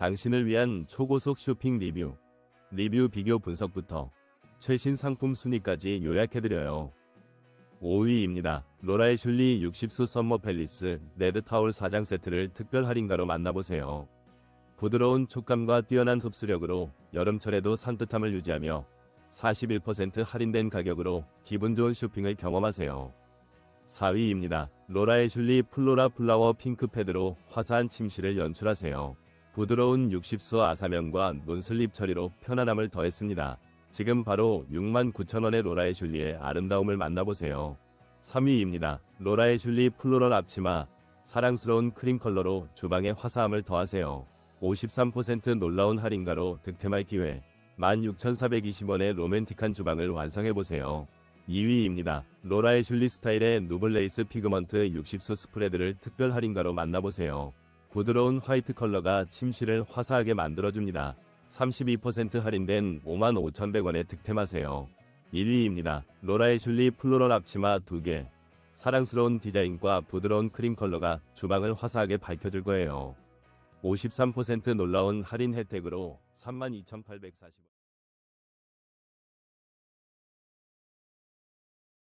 당신을 위한 초고속 쇼핑 리뷰. 리뷰 비교 분석부터 최신 상품 순위까지 요약해드려요. 5위입니다. 로라의 슐리 60수 썸머 팰리스 레드 타올 4장 세트를 특별 할인가로 만나보세요. 부드러운 촉감과 뛰어난 흡수력으로 여름철에도 산뜻함을 유지하며 41% 할인된 가격으로 기분 좋은 쇼핑을 경험하세요. 4위입니다. 로라의 슐리 플로라 플라워 핑크 패드로 화사한 침실을 연출하세요. 부드러운 60수 아사면과 논슬립 처리로 편안함을 더했습니다. 지금 바로 69,000원의 로라의 슐리의 아름다움을 만나보세요. 3위입니다. 로라의 슐리 플로럴 앞치마 사랑스러운 크림 컬러로 주방의 화사함을 더하세요. 53% 놀라운 할인가로 득템할 기회 16,420원의 로맨틱한 주방을 완성해보세요. 2위입니다. 로라의 슐리 스타일의 누블레이스 피그먼트 60수 스프레드를 특별 할인가로 만나보세요. 부드러운 화이트 컬러가 침실을 화사하게 만들어줍니다. 32% 할인된 55,100원에 득템하세요. 1위입니다. 로라의 슐리 플로럴 앞치마 2개. 사랑스러운 디자인과 부드러운 크림 컬러가 주방을 화사하게 밝혀줄 거예요. 53% 놀라운 할인 혜택으로 32,840원.